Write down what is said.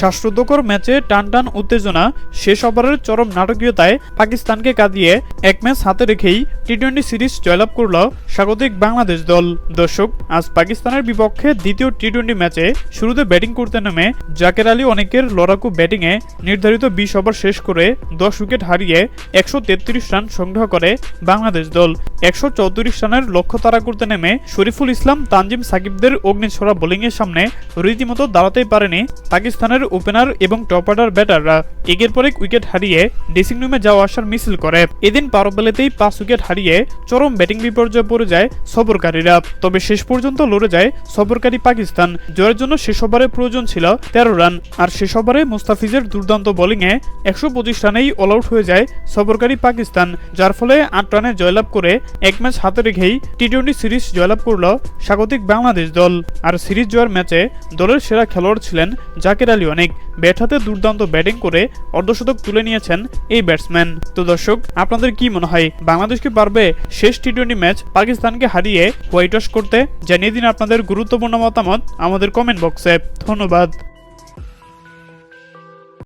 শ্বাসরুদ্ধকর ম্যাচে টান টান উত্তেজনা শেষ ওভারের চরম নাটকীয়তায় পাকিস্তানকে কাঁদিয়ে এক ম্যাচ হাতে রেখেই টি টোয়েন্টি সিরিজ জয়লাভ করল স্বাগতিক বাংলাদেশ দল। দর্শক, আজ পাকিস্তানের বিপক্ষে দ্বিতীয় টি টোয়েন্টি ম্যাচে শুরুতে ব্যাটিং করতে নেমে জাকের আলী অনেকের লড়াকু ব্যাটিংয়ে নির্ধারিত বিশ ওভার শেষ করে দশ উইকেট হারিয়ে একশো তেত্রিশ রান সংগ্রহ করে বাংলাদেশ দল। একশো চৌত্রিশ রানের লক্ষ্য তাড়া করতে নেমে শরীফুল ইসলাম, তানজিম সাকিবদের অগ্নিছড়া বোলিংয়ের সামনে রীতিমতো দাঁড়াতেই পারেনি পাকিস্তানের ওপেনার এবং টপ অর্ডার ব্যাটাররা। একের পর এক উইকেট হারিয়ে ড্রেসিং রুমে যাওয়া আসার মিছিল করে। এদিন পারবেলেতেই পাঁচ উইকেট হারিয়ে চরম ব্যাটিং বিপর্যয়ে পড়ে যায় সফরকারীরা। তবে শেষ পর্যন্ত লড়ে যায় সফরকারী পাকিস্তান। জয়ের জন্য শেষ ওভারে প্রয়োজন ছিল তেরো রান। আর শেষ ওভারে মুস্তাফিজের দুর্দান্ত বোলিংয়ে একশো পঁচিশ রানেই অল আউট হয়ে যায় সফরকারী পাকিস্তান, যার ফলে আট রানে জয়লাভ করে এক ম্যাচ হাতে রেখেই টি টোয়েন্টি সিরিজ জয়লাভ করল স্বাগতিক বাংলাদেশ দল। আর সিরিজ জয়ের ম্যাচে দলের সেরা খেলোয়াড় ছিলেন জাকের আলী অনেক। ব্যাট হাতে দুর্দান্ত ব্যাটিং করে অর্ধশতক তুলে নিয়েছেন এই ব্যাটসম্যান। তো দর্শক, আপনাদের কি মনে হয়, বাংলাদেশ কি পারবে শেষ টি টোয়েন্টি ম্যাচ পাকিস্তানকে হারিয়ে হোয়াইট ওয়াশ করতে? জানিয়ে দিন আপনাদের গুরুত্বপূর্ণ মতামত আমাদের কমেন্ট বক্সে। ধন্যবাদ।